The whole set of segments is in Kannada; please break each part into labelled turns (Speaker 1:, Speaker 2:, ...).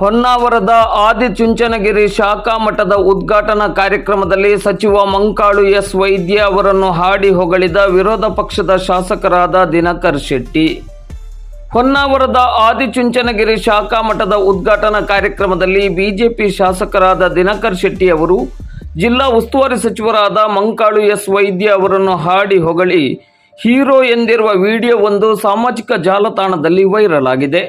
Speaker 1: ಹೊನ್ನಾವರದ ಆದಿಚುಂಚನಗಿರಿ ಶಾಖಾ ಮಠದ ಉದ್ಘಾಟನಾ ಕಾರ್ಯಕ್ರಮದಲ್ಲಿ ಸಚಿವ ಮಂಕಾಳು ಎಸ್ ವೈದ್ಯ ಅವರನ್ನು ಹಾಡಿ ಹೊಗಳಿದ ವಿರೋಧ ಪಕ್ಷದ ಶಾಸಕರಾದ ದಿನಕರ್ ಶೆಟ್ಟಿ. ಹೊನ್ನಾವರದ ಆದಿಚುಂಚನಗಿರಿ ಶಾಖಾ ಮಠದ ಉದ್ಘಾಟನಾ ಕಾರ್ಯಕ್ರಮದಲ್ಲಿ ಬಿಜೆಪಿ ಶಾಸಕರಾದ ದಿನಕರ್ ಶೆಟ್ಟಿ ಅವರು, ಜಿಲ್ಲಾ ಉಸ್ತುವಾರಿ ಸಚಿವರಾದ ಮಂಕಾಳು ಎಸ್ ವೈದ್ಯ ಅವರನ್ನು ಹಾಡಿ ಹೊಗಳಿ, ಹೀರೋ ಎಂದಿರುವ ವಿಡಿಯೋ ಒಂದು ಸಾಮಾಜಿಕ ಜಾಲತಾಣದಲ್ಲಿ ವೈರಲ್ ಆಗಿದೆ.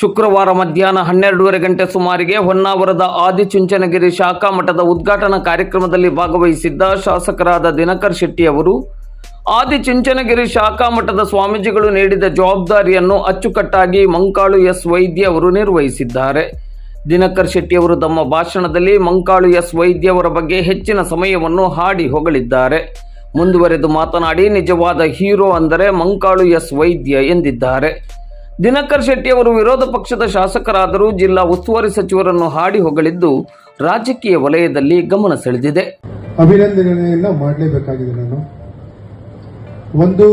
Speaker 1: ಶುಕ್ರವಾರ ಮಧ್ಯಾಹ್ನ ಹನ್ನೆರಡೂವರೆ ಗಂಟೆ ಸುಮಾರಿಗೆ ಹೊನ್ನಾವರದ ಆದಿಚುಂಚನಗಿರಿ ಶಾಖಾ ಮಠದ ಉದ್ಘಾಟನಾ ಕಾರ್ಯಕ್ರಮದಲ್ಲಿ ಭಾಗವಹಿಸಿದ್ದ ಶಾಸಕರಾದ ದಿನಕರ್ ಶೆಟ್ಟಿ ಅವರು ಆದಿಚುಂಚನಗಿರಿ ಶಾಖಾ ಮಠದ ಸ್ವಾಮೀಜಿಗಳು ನೀಡಿದ ಜವಾಬ್ದಾರಿಯನ್ನು ಅಚ್ಚುಕಟ್ಟಾಗಿ ಮಂಕಾಳು ಎಸ್ ವೈದ್ಯ ಅವರು ನಿರ್ವಹಿಸಿದ್ದಾರೆ. ದಿನಕರ್ ಶೆಟ್ಟಿ ಅವರು ತಮ್ಮ ಭಾಷಣದಲ್ಲಿ ಮಂಕಾಳು ಎಸ್ ವೈದ್ಯ ಅವರ ಬಗ್ಗೆ ಹೆಚ್ಚಿನ ಸಮಯವನ್ನು ಹಾಡಿ ಹೊಗಳಿದ್ದಾರೆ. ಮುಂದುವರೆದು ಮಾತನಾಡಿ, ನಿಜವಾದ ಹೀರೋ ಅಂದರೆ ಮಂಕಾಳು ಎಸ್ ವೈದ್ಯ ಎಂದಿದ್ದಾರೆ. ದಿನಕರ್ ಶೆಟ್ಟಿ ಅವರು ವಿರೋಧ ಪಕ್ಷದ ಶಾಸಕರಾದರೂ ಜಿಲ್ಲಾ ಉಸ್ತುವಾರಿ ಸಚಿವರನ್ನು ಹಾಡಿ ಹೊಗಳಿದ್ದು ರಾಜಕೀಯ ವಲಯದಲ್ಲಿ ಗಮನ ಸೆಳೆದಿದೆ.
Speaker 2: ಅಭಿನಂದನೆಯನ್ನ ಮಾಡಲೇಬೇಕಾಗಿದೆ ನಾನು. ಒಂದು,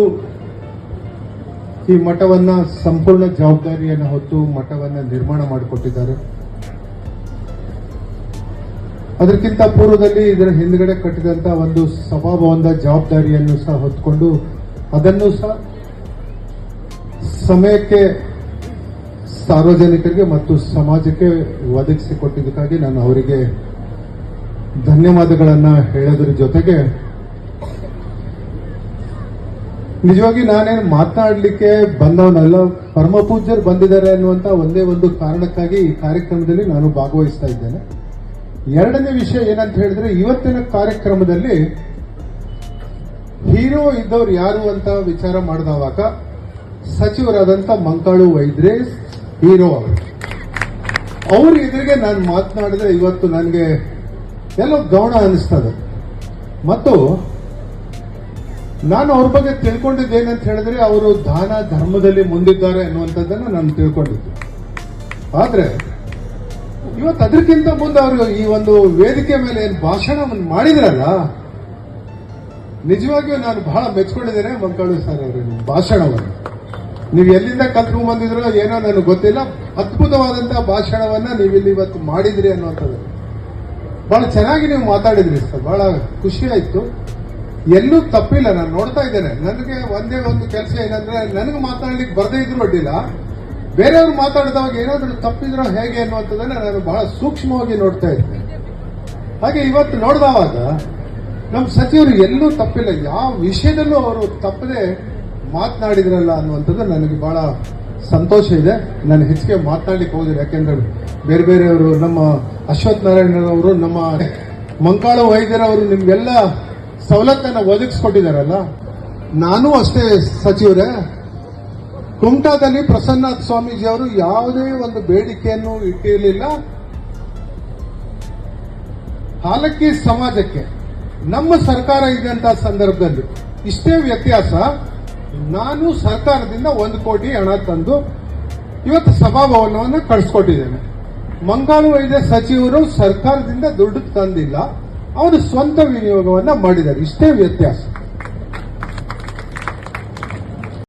Speaker 2: ಈ ಮಠವನ್ನ ಸಂಪೂರ್ಣ ಜವಾಬ್ದಾರಿಯನ್ನು ಹೊತ್ತು ಮಠವನ್ನ ನಿರ್ಮಾಣ ಮಾಡಿಕೊಟ್ಟಿದ್ದಾರೆ. ಅದಕ್ಕಿಂತ ಪೂರ್ವದಲ್ಲಿ ಇದರ ಹಿಂದ್ಗಡೆ ಕಟ್ಟಿದಂತ ಒಂದು ಸಭಾಭವನದ ಜವಾಬ್ದಾರಿಯನ್ನು ಸಹ ಹೊತ್ಕೊಂಡು ಅದನ್ನು ಸಹ ಸಮಯಕ್ಕೆ ಸಾರ್ವಜನಿಕರಿಗೆ ಮತ್ತು ಸಮಾಜಕ್ಕೆ ಒದಗಿಸಿಕೊಟ್ಟಿದ್ದಕ್ಕಾಗಿ ನಾನು ಅವರಿಗೆ ಧನ್ಯವಾದಗಳನ್ನು ಹೇಳೋದ್ರ ಜೊತೆಗೆ ನಿಜವಾಗಿ ನಾನೇನು ಮಾತನಾಡಲಿಕ್ಕೆ ಬಂದವನಲ್ಲ, ಪರಮಪೂಜ್ಯರು ಬಂದಿದ್ದಾರೆ ಅನ್ನುವಂತ ಒಂದೇ ಒಂದು ಕಾರಣಕ್ಕಾಗಿ ಈ ಕಾರ್ಯಕ್ರಮದಲ್ಲಿ ನಾನು ಭಾಗವಹಿಸ್ತಾ ಇದ್ದೇನೆ. ಎರಡನೇ ವಿಷಯ ಏನಂತ ಹೇಳಿದ್ರೆ, ಇವತ್ತಿನ ಕಾರ್ಯಕ್ರಮದಲ್ಲಿ ಹೀರೋ ಇದ್ದವ್ರು ಯಾರು ಅಂತ ವಿಚಾರ ಮಾಡಿದವಾಗ ಸಚಿವರಾದಂತ ಮಂಕಾಳು ವೈದ್ಯರೇ ಹೀರೋ ಅವರು. ಅವ್ರ ಎದುರಿಗೆ ನಾನು ಮಾತನಾಡಿದ್ರೆ ಇವತ್ತು ನನಗೆ ಎಲ್ಲೋ ಗೌಣ ಅನಿಸ್ತದೆ. ಮತ್ತು ನಾನು ಅವ್ರ ಬಗ್ಗೆ ತಿಳ್ಕೊಂಡಿದ್ದೇನಂತ ಹೇಳಿದ್ರೆ ಅವರು ದಾನ ಧರ್ಮದಲ್ಲಿ ಮುಂದಿದ್ದಾರೆ ಅನ್ನುವಂಥದ್ದನ್ನು ನಾನು ತಿಳ್ಕೊಂಡಿದ್ದೆ. ಆದರೆ ಇವತ್ತು ಅದಕ್ಕಿಂತ ಮುಂದೆ ಅವರು ಈ ಒಂದು ವೇದಿಕೆ ಮೇಲೆ ಏನು ಭಾಷಣವನ್ನು ಮಾಡಿದ್ರಲ್ಲ, ನಿಜವಾಗಿಯೂ ನಾನು ಬಹಳ ಮೆಚ್ಕೊಂಡಿದ್ದೇನೆ ಮಂಕಾಳು ಸರ್ ಅವರ ಭಾಷಣವನ್ನು. ನೀವು ಎಲ್ಲಿಂದ ಕಲ್ತ್ಕೊಂಡ್ ಬಂದಿದ್ರು ಏನೋ ನನಗೆ ಗೊತ್ತಿಲ್ಲ. ಅದ್ಭುತವಾದಂತಹ ಭಾಷಣವನ್ನ ನೀವು ಇಲ್ಲಿ ಇವತ್ತು ಮಾಡಿದ್ರಿ ಅನ್ನುವಂಥದ್ದು. ಬಹಳ ಚೆನ್ನಾಗಿ ನೀವು ಮಾತಾಡಿದ್ರಿ ಸರ್. ಬಹಳ ಖುಷಿ ಆಯ್ತು. ಎಲ್ಲೂ ತಪ್ಪಿಲ್ಲ, ನಾನು ನೋಡ್ತಾ ಇದ್ದೇನೆ. ನನಗೆ ಒಂದೇ ಒಂದು ಕೆಲಸ ಏನಂದ್ರೆ, ನನಗೆ ಮಾತಾಡ್ಲಿಕ್ಕೆ ಬರದೇ ಇದ್ರು ಅಡ್ಡಿಲ್ಲ. ಬೇರೆಯವ್ರು ಮಾತಾಡಿದವಾಗ ಏನಾದ್ರೂ ತಪ್ಪಿದ್ರು ಹೇಗೆ ಅನ್ನುವಂಥದ್ದನ್ನ ನಾನು ಬಹಳ ಸೂಕ್ಷ್ಮವಾಗಿ ನೋಡ್ತಾ ಇದ್ದೆ. ಹಾಗೆ ಇವತ್ತು ನೋಡಿದವಾಗ ನಮ್ಮ ಸಚಿವರು ಎಲ್ಲೂ ತಪ್ಪಿಲ್ಲ. ಯಾವ ವಿಷಯದಲ್ಲೂ ಅವರು ತಪ್ಪದೆ ಮಾತನಾಡಿದ್ರಲ್ಲ ಅನ್ನುವಂಥದ್ದು ನನಗೆ ಬಹಳ ಸಂತೋಷ ಇದೆ. ನಾನು ಹೆಚ್ಚಿಗೆ ಮಾತನಾಡಲಿಕ್ಕೆ ಹೋಗಿಲ್ಲ ಯಾಕೆಂದ್ರೆ ಬೇರೆ ಬೇರೆಯವರು ನಮ್ಮ ಅಶ್ವಥ್ ನಾರಾಯಣರವರು ನಮ್ಮ ಮಂಕಾಳ ವೈದ್ಯರವರು ನಿಮ್ಗೆಲ್ಲ ಸವಲತ್ತನ್ನು ಒದಗಿಸ್ಕೊಟ್ಟಿದಾರಲ್ಲ ನಾನು ಅಷ್ಟೇ ಸಚಿವರೇ. ಕುಮಟಾದಲ್ಲಿ ಸ್ವಾಮೀಜಿ ಅವರು ಯಾವುದೇ ಒಂದು ಬೇಡಿಕೆಯನ್ನು ಇಟ್ಟಿರಲಿಲ್ಲ. ಹಾಲಕ್ಕಿ ಸಮಾಜಕ್ಕೆ ನಮ್ಮ ಸರ್ಕಾರ ಇದ್ದಂತ ಸಂದರ್ಭದಲ್ಲಿ ಇಷ್ಟೇ ವ್ಯತ್ಯಾಸ. ನಾನು ಸರ್ಕಾರದಿಂದ ಒಂದು ಕೋಟಿ ಹಣ ತಂದು ಇವತ್ತು ಸಭಾಭವನವನ್ನು ಕಳಿಸ್ಕೊಟ್ಟಿದ್ದೇನೆ. ಮಂಗಾಳು ವೈದ್ಯ ಸಚಿವರು ಸರ್ಕಾರದಿಂದ ದುಡ್ಡು ತಂದಿಲ್ಲ, ಅವರು ಸ್ವಂತ ವಿನಿಯೋಗವನ್ನು ಮಾಡಿದ್ದಾರೆ. ಇಷ್ಟೇ ವ್ಯತ್ಯಾಸ.